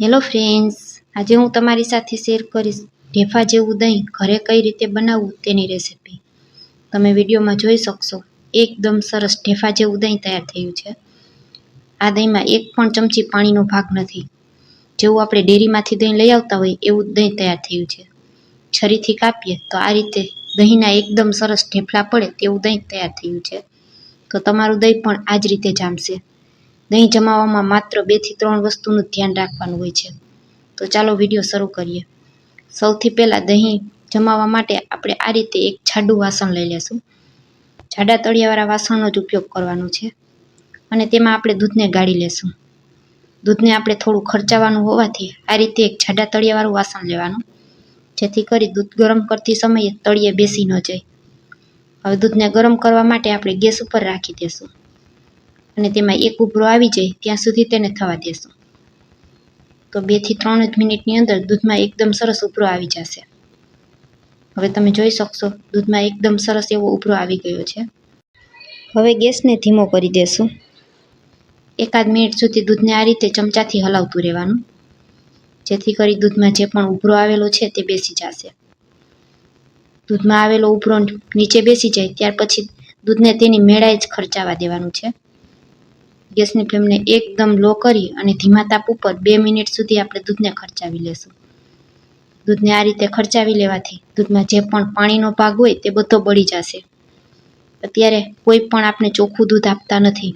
Hello friends, આજે હું તમારી સાથે શેર કરીશ ઢેફા જેવું દહીં ઘરે કઈ રીતે બનાવવું તેની રેસિપી તમે વિડીયોમાં જોઈ શકશો, એકદમ સરસ ઢેફા જેવું દહીં તૈયાર થયું છે. આ દહીંમાં એક પણ ચમચી પાણીનો ભાગ નથી. જેવું આપણે ડેરીમાંથી દહીં લઈ આવતા હોય એવું દહીં તૈયાર થયું છે. છરીથી કાપીએ તો આ રીતે દહીંના એકદમ સરસ ઢેફલા પડે તેવું દહીં તૈયાર થયું છે. તો તમારું દહીં પણ આ જ રીતે જામશે. દહીં જમાવવામાં માત્ર બેથી ત્રણ વસ્તુનું ધ્યાન રાખવાનું હોય છે. તો ચાલો વીડિયો શરૂ કરીએ. સૌથી પહેલાં દહીં જમાવવા માટે આપણે આ રીતે એક જાડું વાસણ લઈ લેશું. જાડા તળિયાવાળા વાસણનો જ ઉપયોગ કરવાનો છે. અને તેમાં આપણે દૂધને ગાળી લેશું. દૂધને આપણે થોડું ખર્ચાવાનું હોવાથી આ રીતે એક જાડા તળિયાવાળું વાસણ લેવાનું, જેથી કરી દૂધ ગરમ કરતી સમયે તળિયે બેસી ન જાય. હવે દૂધને ગરમ કરવા માટે આપણે ગેસ ઉપર રાખી દેશું. અને તેમાં એક ઉભરો આવી જાય, ત્યાં સુધી તેને થવા દેશું. તો બેથી ત્રણ જ મિનિટની અંદર દૂધમાં એકદમ સરસ ઉભરો આવી જશે. હવે તમે જોઈ શકશો, દૂધમાં એકદમ સરસ એવો ઉભરો આવી ગયો છે. હવે ગેસને ધીમો કરી દેશું. એકાદ મિનિટ સુધી દૂધને આ રીતે ચમચાથી હલાવતું રહેવાનું. જેથી કરી દૂધમાં જે પણ ઉભરો આવેલો છે તે બેસી જશે. દૂધમાં આવેલો ઉભરો નીચે બેસી જાય, ત્યાર પછી દૂધને તેની મેળાએ જ ખર્ચાવા દેવાનું છે. ગેસની ફ્લેમને એકદમ લો કરી અને ધીમા તાપ ઉપર બે મિનિટ સુધી આપણે દૂધને ખર્ચાવી લેશું. દૂધને આ રીતે ખર્ચાવી લેવાથી દૂધમાં જે પણ પાણીનો ભાગ હોય તે બધો બળી જશે. અત્યારે કોઈ પણ આપણે ચોખ્ખું દૂધ આપતા નથી.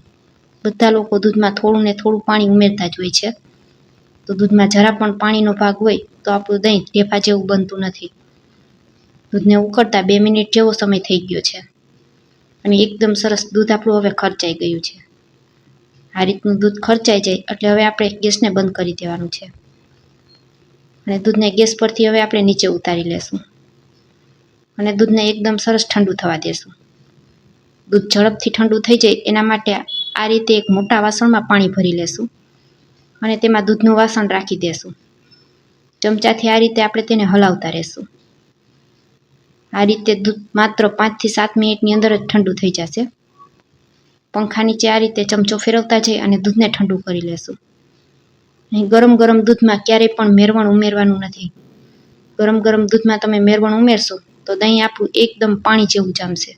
બધા લોકો દૂધમાં થોડું ને થોડું પાણી ઉમેરતા જ હોય છે. તો દૂધમાં જરા પણ પાણીનો ભાગ હોય તો આપણું દહીં ઢેફા જેવું બનતું નથી. દૂધને ઉકળતા બે મિનિટ જેવો સમય થઈ ગયો છે. અને એકદમ સરસ દૂધ આપણું હવે ખર્ચાઈ ગયું છે. આ રીતનું દૂધ ખર્ચાઈ જાય, એટલે હવે આપણે ગેસને બંધ કરી દેવાનું છે. અને દૂધને ગેસ પરથી હવે આપણે નીચે ઉતારી લેશું. અને દૂધને એકદમ સરસ ઠંડુ થવા દેશું. દૂધ ઝડપથી ઠંડુ થઈ જાય, એના માટે આ રીતે એક મોટા વાસણમાં પાણી ભરી લેશું. અને તેમાં દૂધનું વાસણ રાખી દેશું. ચમચાથી આ રીતે આપણે તેને હલાવતા રહેશું. આ રીતે દૂધ માત્ર પાંચથી સાત મિનિટની અંદર જ ઠંડુ થઈ જશે. પંખા નીચે આ રીતે ચમચો ફેરવતા જઈ અને દૂધને ઠંડુ કરી લેશું. અહીં ગરમ ગરમ દૂધમાં ક્યારેય પણ મેરવણ ઉમેરવાનું નથી. ગરમ ગરમ દૂધમાં તમે મેરવણ ઉમેરશો તો દહીં આપણું એકદમ પાણી જેવું જામશે.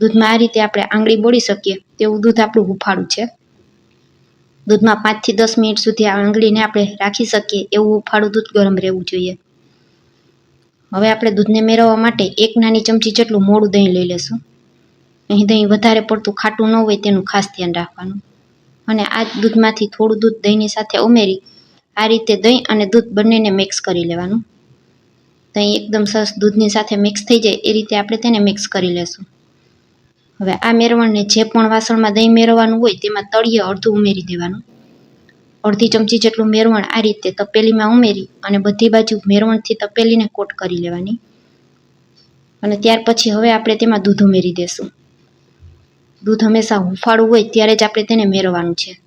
દૂધમાં આ રીતે આપણે આંગળી બોળી શકીએ તેવું દૂધ આપણું હુફાળું છે. દૂધમાં પાંચથી દસ મિનિટ સુધી આ આંગળીને આપણે રાખી શકીએ એવું હુફાળું દૂધ ગરમ રહેવું જોઈએ. હવે આપણે દૂધને મેળવવા માટે એક નાની ચમચી જેટલું મોડું દહીં લઈ લેશું. અહીં દહીં વધારે પડતું ખાટું ન હોય તેનું ખાસ ધ્યાન રાખવાનું. અને આ દૂધમાંથી થોડું દૂધ દહીંની સાથે ઉમેરી, આ રીતે દહીં અને દૂધ બંનેને મિક્સ કરી લેવાનું. દહીં એકદમ સરસ દૂધની સાથે મિક્સ થઈ જાય, એ રીતે આપણે તેને મિક્સ કરી લેશું. હવે આ મેરવણને જે પણ વાસણમાં દહીં મેળવવાનું હોય તેમાં તળિયે અડધું ઉમેરી દેવાનું. અડધી ચમચી જેટલું મેરવણ આ રીતે તપેલીમાં ઉમેરી અને બધી બાજુ મેરવણથી તપેલીને કોટ કરી લેવાની. અને ત્યાર પછી હવે આપણે તેમાં દૂધ ઉમેરી દેશું. દૂધ હંમેશા હુંફાળું હોય ત્યારે જ આપણે તેને મેળવવાનું છે.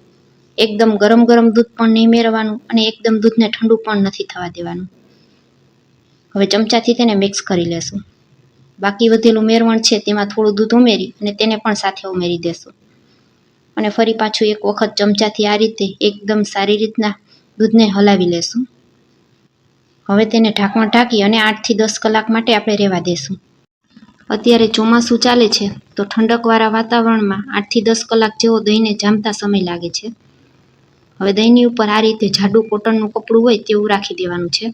એકદમ ગરમ ગરમ દૂધ પણ નહીં મેળવવાનું અને એકદમ દૂધને ઠંડુ પણ નથી થવા દેવાનું. હવે ચમચાથી તેને મિક્સ કરી લેશું. બાકી વધેલું મેરવણ છે તેમાં થોડું દૂધ ઉમેરી અને તેને પણ સાથે ઉમેરી દેશું. અને ફરી પાછું એક વખત ચમચાથી આ રીતે એકદમ સારી રીતના દૂધને હલાવી લેશું. હવે તેને ઢાંકણ ઢાંકી અને આઠથી દસ કલાક માટે આપણે રહેવા દેશું. અત્યારે ચોમાસું ચાલે છે, તો ઠંડકવાળા વાતાવરણમાં આઠથી દસ કલાક જેવો દહીંને જામતા સમય લાગે છે. હવે દહીંની ઉપર આ રીતે જાડું કોટનનું કપડું હોય તેવું રાખી દેવાનું છે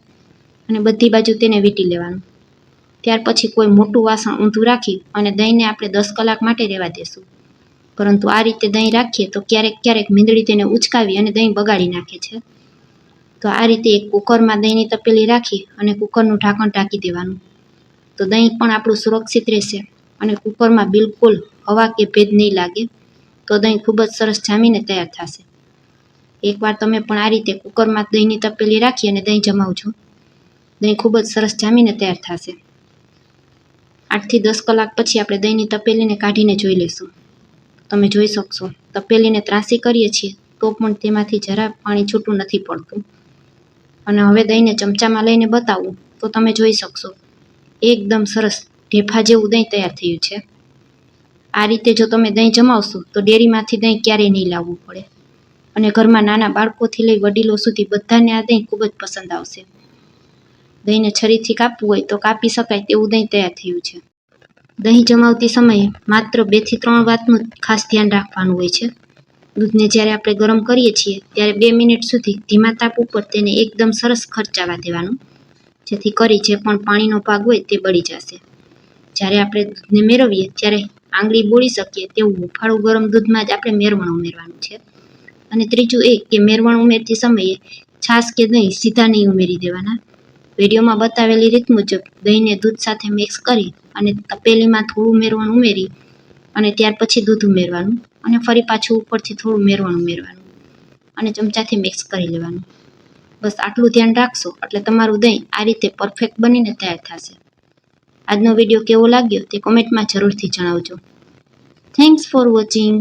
અને બધી બાજુ તેને વીંટી લેવાનું. ત્યાર પછી કોઈ મોટું વાસણ ઊંધું રાખી અને દહીંને આપણે દસ કલાક માટે રહેવા દેશું. પરંતુ આ રીતે દહીં રાખીએ તો ક્યારેક ક્યારેક મીંદડી તેને ઉચકાવી અને દહીં બગાડી નાખે છે. તો આ રીતે એક કુકરમાં દહીંની તપેલી રાખી અને કુકરનું ઢાંકણ ઢાંકી દેવાનું. તો દહીં પણ આપણું સુરક્ષિત રહેશે અને કુકરમાં બિલકુલ હવા કે ભેદ નહીં લાગે, તો દહીં ખૂબ જ સરસ જામીને તૈયાર થશે. એકવાર તમે પણ આ રીતે કુકરમાં દહીંની તપેલી રાખી અને દહીં જમાવજો. દહીં ખૂબ જ સરસ જામીને તૈયાર થશે. આઠથી દસ કલાક પછી આપણે દહીંની તપેલીને કાઢીને જોઈ લઈશું. તમે જોઈ શકશો, તપેલીને ત્રાસી કરીએ છીએ, તો પણ તેમાંથી જરા પાણી છૂટું નથી પડતું. અને હવે દહીંને ચમચામાં લઈને બતાવું, તો તમે જોઈ શકશો. એકદમ સરસ ઢેફા જેવું દહીં તૈયાર થયું છે. આ રીતે જો તમે દહીં જમાવશો, તો ડેરીમાંથી દહીં ક્યારેય નહીં લાવવું પડે. અને ઘરમાં નાના બાળકોથી લઈ વડીલો સુધી બધાને આ દહીં ખૂબ જ પસંદ આવશે. દહીંને છરીથી કાપવું હોય તો કાપી શકાય તેવું દહીં તૈયાર થયું છે. દહીં જમાવતી સમયે માત્ર બેથી ત્રણ વાતનું ખાસ ધ્યાન રાખવાનું હોય છે. દૂધને જ્યારે આપણે ગરમ કરીએ છીએ, ત્યારે બે મિનિટ સુધી ધીમા તાપ ઉપર તેને એકદમ સરસ ખર્ચાવા દેવાનું. જેથી કરી જે પણ પાણીનો ભાગ હોય તે બળી જશે. જ્યારે આપણે દૂધને મેળવીએ, ત્યારે આંગળી બોળી શકીએ તેવું હુંફાળું ગરમ દૂધમાં જ આપણે મેરવણ ઉમેરવાનું છે. અને ત્રીજું એ કે મેરવણ ઉમેરતી સમયે છાશ કે દહીં સીધા નહીં ઉમેરી દેવાના. વિડીયોમાં બતાવેલી રીત મુજબ દહીંને દૂધ સાથે મિક્સ કરી અને તપેલીમાં થોડું મેરવણ ઉમેરી અને ત્યાર પછી દૂધ ઉમેરવાનું અને ફરી પાછું ઉપરથી થોડું મેરવણ ઉમેરવાનું અને ચમચાથી મિક્સ કરી લેવાનું. બસ આટલું ધ્યાન રાખશો, એટલે તમારું દહીં આ રીતે પરફેક્ટ બનીને તૈયાર થશે. આજનો વીડિયો કેવો લાગ્યો તે કોમેન્ટમાં જરૂરથી જણાવજો. Thanks for watching